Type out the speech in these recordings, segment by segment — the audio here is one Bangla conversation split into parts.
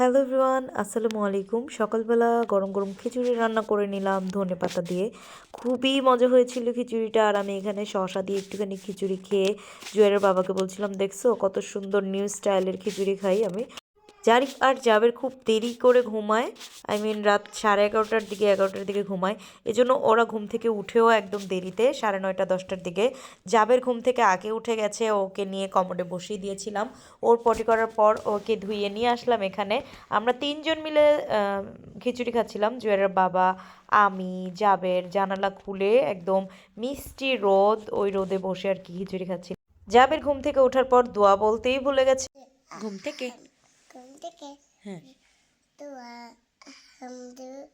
হ্যালো ভিওয়ান আসসালামু আলাইকুম। সকালবেলা গরম গরম খিচুড়ি রান্না করে নিলাম, ধনে পাতা দিয়ে। খুবই মজা হয়েছিল খিচুড়িটা আর আমি এখানে শশা দিয়ে একটুখানি খিচুড়ি খেয়ে জুয়ের বাবাকে বলছিলাম, দেখছ কত সুন্দর নিউ স্টাইলের খিচুড়ি খাই আমি। জারিফ আর জাবের খুব দেরি করে ঘুমায়। আই মিন রাত সাড়ে এগারোটার দিকে এগারোটার দিকে ঘুমায়। এজন্য ওরা ঘুম থেকে উঠেও একদম দেরিতে, সাড়ে নয়টা, দশটার দিকে। জাবের ঘুম থেকে আগে উঠে গেছে, ওকে নিয়ে কমোডে বসিয়ে দিয়েছিলাম। ওর পটি করার পর ওকে ধুইয়ে নিয়ে আসলাম এখানে। আমরা তিনজন মিলে খিচুড়ি খাচ্ছিলাম। জুয়েলের বাবা, আমি, জাবের জানালা খুলে একদম মিষ্টি রোদ ওই রোদে বসে আর কি খিচুড়ি খাচ্ছি। জাবের ঘুম থেকে ওঠার পর দোয়া বলতেই ভুলে গেছে। ঘুম থেকে থেকে হ্যাঁ আলহামদুলিল্লাহ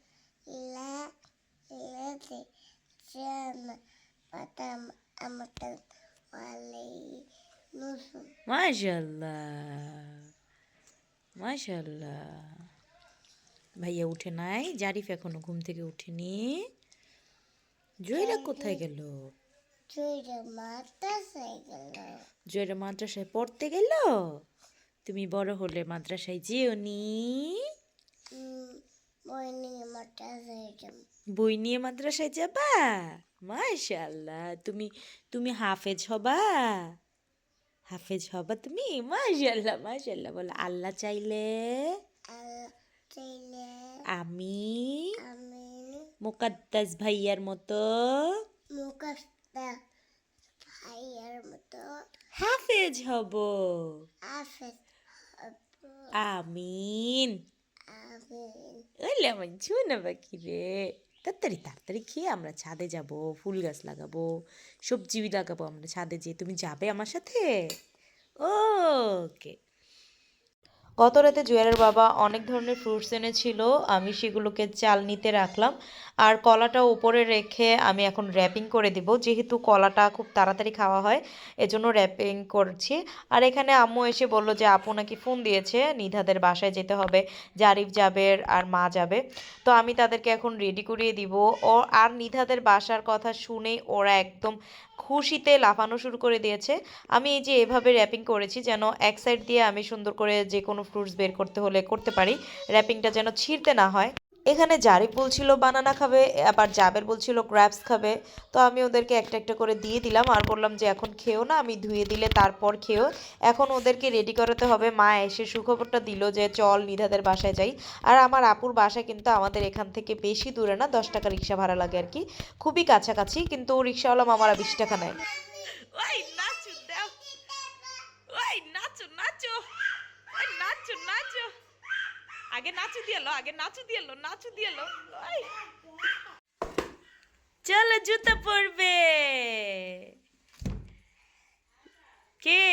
মাশাল্লাহ ভাইয়া উঠে নাই জারিফ এখনও ঘুম থেকে উঠেনি জয়রা কোথায় গেল চুইরে মাদ্রাসায় সাইকেল জয়রা মাদ্রাসায় পড়তে গেল তুমি বড় হলে মাদ্রাসায় যেওনি বই নিয়ে মাথা সাইকেল বই নিয়ে মাদ্রাসায় যাবা? মাশাল্লাহ তুমি তুমি হাফেজ হবা? হাফেজ হবা তুমি? মাশাল্লাহ মাশাল্লাহ বলো আল্লাহ চাইলে? আমি মুকাদ্দাস ভাইয়ার মতো? ভাইয়ের মতো। হাফেজ হব। হব আমিন ওইলে আমার ছুনা বাকি রে? তাড়াতাড়ি তাড়াতাড়ি খেয়ে আমরা ছাদে যাব ফুল গাছ লাগাবো সবজি লাগাবো আমরা ছাদে যেয়ে। তুমি যাবে আমার সাথে? ওকে। গত রাতে জুয়েলের বাবা অনেক ধরনের ফ্রুটস এনেছিল, আমি সেগুলোকে চাল নিতে রাখলাম। আর কলাটা উপরে রেখে আমি এখন র্যাপিং করে দিব। যেহেতু কলাটা খুব তাড়াতাড়ি খাওয়া হয়, এজন্য র্যাপিং করছি। আর এখানে আম্মু এসে বলল যে, আপু নাকি ফোন দিয়েছে, নিধাদের বাসায় যেতে হবে। জারিফ যাবে আর মা যাবে। তো আমি তাদেরকে এখন রেডি করিয়ে দিব। ও আর নিধাদের বাসার কথা শুনেই ওরা একদম খুশিতে লাফানো শুরু করে দিয়েছে। আমি এই যে এভাবে র্যাপিং করেছি যেন এক সাইড দিয়ে আমি সুন্দর করে যে কোনো ফ্রুটস বের করতে হলে করতে পারি। র্যাপিংটা যেন ছিঁড়তে না হয়। এখানে জারিফ বলছিল বানানা খাবে, আবার জাবের বলছিল গ্র্যাপস খাবে। তো আমি ওদেরকে একটা একটা করে দিয়ে দিলাম আর বললাম যে এখন খেও না, আমি ধুয়ে দিলে তারপর খেও। এখন ওদেরকে রেডি করাতে হবে। মা এসে সুখবরটা দিল যে চল নিধাদের বাসায় যাই। আর আমার আপুর বাসা কিন্তু আমাদের এখান থেকে বেশি দূরে না, দশ টাকা রিক্সা ভাড়া লাগে আর কি। খুবই কাছাকাছি, কিন্তু রিক্সাওয়ালা মামারা বিশ টাকা নেয় ওই নাচো দাও ওই নাচো নাচো ওই নাচো নাচো আগে নাচু দিয়ালো আগে নাচু দিয়ালো নাচু দিয়ে লো। চলো জুতা পরবে। কে?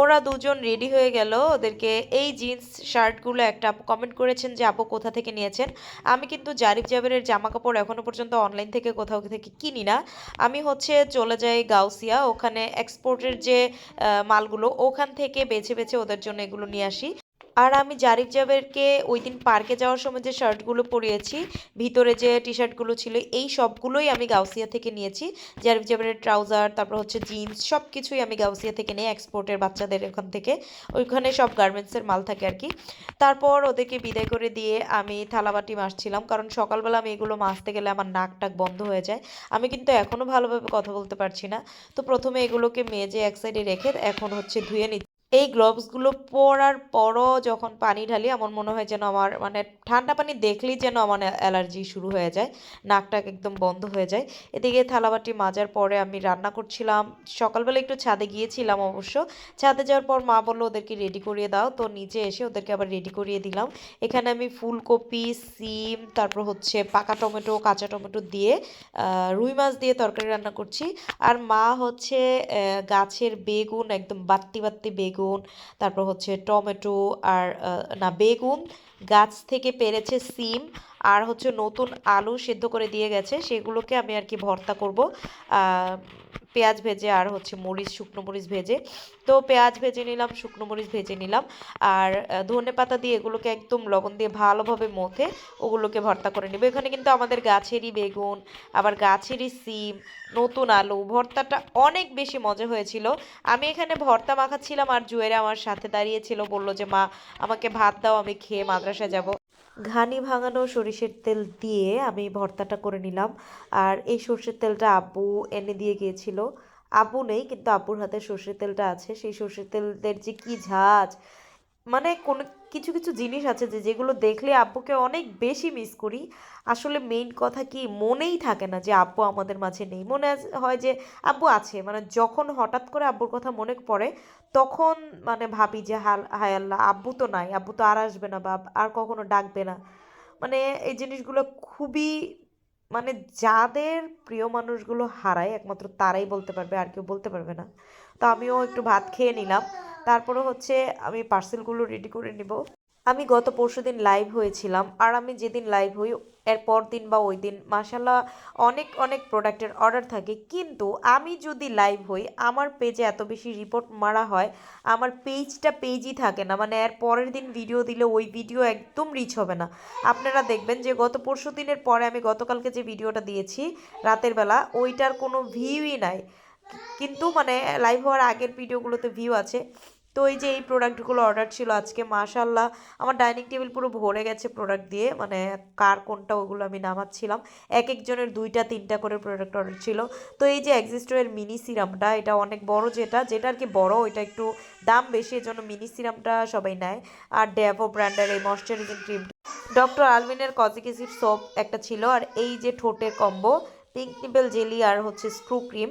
ওরা দুজন রেডি হয়ে গেল। ওদেরকে এই জিন্স শার্টগুলো একটা কমেন্ট করেছেন যে, আপু, কোথা থেকে নিয়েছেন? আমি কিন্তু জারিফ জাবেরের জামা কাপড় এখনও পর্যন্ত অনলাইন থেকে কোথাও থেকে কিনি না। আমি হচ্ছে চলে যাই গাউসিয়া, ওখানে এক্সপোর্টের যে মালগুলো, ওখান থেকে বেছে বেছে ওদের জন্য এগুলো নিয়ে আসি। আর আমি জারিফ জাবেরকে ওই দিন পার্কে যাওয়ার সময় যে শার্টগুলো পরিয়েছি, ভিতরে যে টি শার্টগুলো ছিল, এই সবগুলোই আমি গাউসিয়া থেকে নিয়েছি। জারিফ জাবেরের ট্রাউজার, তারপর হচ্ছে জিন্স সব কিছুই আমি গাউসিয়া থেকে নিয়ে এক্সপোর্টের বাচ্চাদের ওখান থেকে। ওইখানে সব গার্মেন্টসের মাল থাকে আর কি। তারপর ওদেরকে বিদায় করে দিয়ে আমি থালাবাটি মাজছিলাম কারণ সকালবেলা আমি এগুলো মাজতে গেলে আমার নাক টাক বন্ধ হয়ে যায়। আমি কিন্তু এখনও ভালোভাবে কথা বলতে পারছি না। তো প্রথমে এগুলোকে মেজে এক সাইডে রেখে এখন হচ্ছে ধুয়ে নিচ্ছি। এই গ্লোভসগুলো পরার পরও যখন পানি ঢালি আমার মনে হয় যেন আমার মানে ঠান্ডা পানি দেখলেই যেন আমার অ্যালার্জি শুরু হয়ে যায়, নাকটাক একদম বন্ধ হয়ে যায়। এদিকে থালাবাটি মাজার পরে আমি রান্না করছিলাম, সকালবেলা একটু ছাদে গিয়েছিলাম অবশ্য, ছাদে যাওয়ার পর মা বলল, ওদেরকে রেডি করিয়ে দাও। তো নিচে এসে ওদেরকে আবার রেডি করিয়ে দিলাম। এখানে আমি ফুলকপি, সিম, তারপর হচ্ছে পাকা টমেটো, কাঁচা টমেটো দিয়ে রুই মাছ দিয়ে তরকারি রান্না করছি। আর মা হচ্ছে গাছের বেগুন, একদম বাত্তি বাত্তি বেগুন তারপর হচ্ছে টমেটো আর না বেগুন গাছ থেকে পেরেছে সিম। আর হচ্ছে নতুন আলু সেদ্ধ করে দিয়ে গেছে, সেগুলোকে আমি আর কি ভর্তা করব। পেঁয়াজ ভেজে আর হচ্ছে মরিচ, শুকনো মরিচ ভেজে। তো পেঁয়াজ ভেজে নিলাম, শুকনো মরিচ ভেজে নিলাম। আর ধনে পাতা দিয়ে এগুলোকে একদম লবণ দিয়ে ভালোভাবে মথে ওগুলোকে ভর্তা করে নেব। এখানে কিন্তু আমাদের গাছেরই বেগুন, আবার গাছেরই সিম, নতুন আলু, ভর্তাটা অনেক বেশি মজা হয়েছিল। আমি এখানে ভর্তা মাখাচ্ছিলাম আর জুয়েরা আমার সাথে দাঁড়িয়েছিল বলল যে, মা, আমাকে ভাত দাও, আমি খেয়ে মাদ্রাসায় যাব। ঘানি ভাঙানো সরিষের তেল দিয়ে আমি ভর্তাটা করে নিলাম। আর এই সর্ষের তেলটা আব্বু এনে দিয়ে গিয়েছিল। আব্বু নেই, কিন্তু আব্বুর হাতে সর্ষের তেলটা আছে। সেই সর্ষের তেলের যে কী ঝাঁজ মানে কোনো কিছু কিছু জিনিস আছে যে, যেগুলো দেখলে আব্বুকে অনেক বেশি মিস করি। আসলে মেইন কথা কি, মনেই থাকে না যে, আব্বু আমাদের মাঝে নেই। মনে হয় যে, আব্বু আছে। মানে যখন হঠাৎ করে আব্বুর কথা মনে পড়ে, তখন মানে ভাবি যে, হাল, হায় আল্লাহ, আব্বু তো নাই। আব্বু তো আর আসবে না বা আর কখনো ডাকবে না। মানে এই জিনিসগুলো খুবই মানে যাদের প্রিয় মানুষগুলো হারায়, একমাত্র তারাই বলতে পারবে, আর কেউ বলতে পারবে না। তো আমিও একটু ভাত খেয়ে নিলাম। তারপরে হচ্ছে আমি পার্সেলগুলো রেডি করে নিব। আমি গত পরশু দিন লাইভ হয়েছিলাম আর আমি যেদিন লাইভ হই, এর পর দিন বা ওই দিন মাসাল্লাহ অনেক অনেক প্রোডাক্টের অর্ডার থাকে। কিন্তু আমি যদি লাইভ হই, আমার পেজে এত বেশি রিপোর্ট মারা হয়, আমার পেজটা পেজই থাকে না। মানে এর পরের দিন ভিডিও দিলে ওই ভিডিও একদম রিচ হবে না। আপনারা দেখবেন যে গত পরশু দিনের পরে আমি গতকালকে যে ভিডিওটা দিয়েছি, রাতের বেলা, ওইটার কোনো ভিউই নাই। কিন্তু মানে লাইভ হওয়ার আগের ভিডিওগুলোতে ভিউ আছে। তো এই যে এই প্রোডাক্টগুলো অর্ডার ছিল আজকে মাশাল্লাহ আমার ডাইনিং টেবিল পুরো ভরে গেছে প্রোডাক্ট দিয়ে মানে কার কোনটা ওগুলো আমি নামাচ্ছিলাম। এক একজনের দুইটা, তিনটা করে প্রোডাক্ট অর্ডার ছিল। তো এই যে এক্সিস্টোয়ের মিনি সিরামটা এটা অনেক বড় যেটা যেটা আর কি বড়, ওইটা একটু দাম বেশি, এজন্য মিনি সিরামটা সবাই নেয়। আর ড্যাভো ব্র্যান্ডের এই ময়শ্চারাইজিং ক্রিম ডক্টর আলভিনের কজিক অ্যাসিড সোপ একটা ছিল, আর এই যে ঠোঁটের কম্বো পিঙ্ক নিপেল জেলি আর হচ্ছে স্ক্রু ক্রিম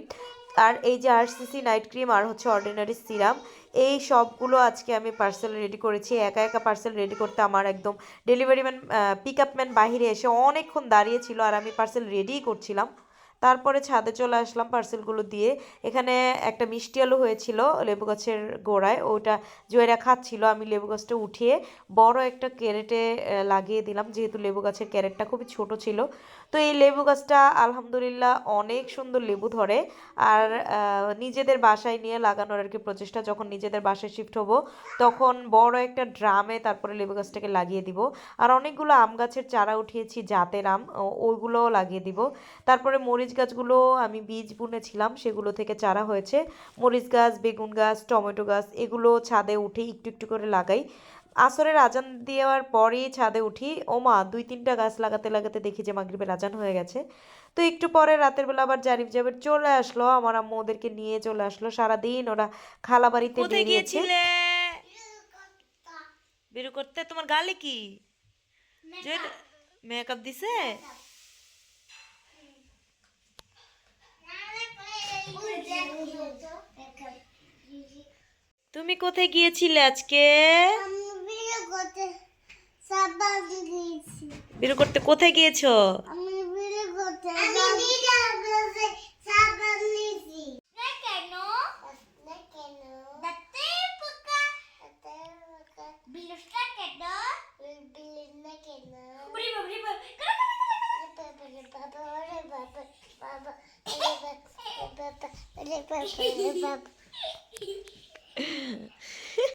আর এই যে আরসিসি নাইট ক্রিম আর হচ্ছে অর্ডিনারি সিরাম এই সবগুলো আজকে আমি পার্সেল রেডি করেছি। একা একা পার্সেল রেডি করতে আমার একদম delivery man pick up man বাহিরে এসে অনেকক্ষণ দাঁড়িয়েছিল আর আমি পার্সেল রেডিই করছিলাম। তারপরে ছাদে চলে আসলাম পার্সেলগুলো দিয়ে। এখানে একটা মিষ্টি আলু হয়েছিল লেবু গাছের গোড়ায়, ওটা জয়েরা খাচ্ছিল। আমি লেবু গাছটা উঠিয়ে বড় একটা ক্যারেটে লাগিয়ে দিলাম। যেহেতু লেবু গাছের ক্যারেটটা খুবই ছোট ছিল তো এই লেবু গাছটা আলহামদুলিল্লাহ অনেক সুন্দর লেবু ধরে। আর নিজেদের বাসায় নিয়ে লাগানোর আর কি প্রচেষ্টা, যখন নিজেদের বাসায় শিফট হব, তখন বড় একটা ড্রামে তারপরে লেবু গাছটাকে লাগিয়ে দিব। আর অনেকগুলো আম গাছের চারা উঠিয়েছি, জাতের আম ওইগুলোও লাগিয়ে দিব। তারপরে মরিচ গাছগুলো আমি বীজ বুনেছিলাম, সেগুলো থেকে চারা হয়েছে। মরিচ গাছ, বেগুন গাছ, টমেটো গাছ, এগুলো ছাদে উঠে একটু একটু করে লাগাই। আসরের আজান দেওয়ার পরেই ছাদে উঠি ওমা দুই তিনটা গাছ লাগাতে লাগাতে দেখি যে মাগরিবের আজান হয়ে গেছে। তো একটু পরে রাতের বেলা আবার জারিফ জাবের চলে আসলো আমার আম্মু ওদেরকে নিয়ে চলে আসলো। সারাদিন ওরা খালা বাড়িতে কোথায় বেরিয়েছে গিয়েছিলে? বের করতে তোমার গালে কি? মেকআপ। দিছে? তুমি কোথায় গিয়েছিলে আজকে? করতে সাবান দিয়েছি বের করতে কোথায় গিয়েছো আমি ভিডিও করতে আমি ভিডিও করতে সাবান দিয়েছি কেন না কেন দাতে পোকা দাতে পোকা বিলুসটা কেন বিলুস না কেন বুড়ি বুড়ি বাবা বাবা বাবা বাবা বাবা বাবা বাবা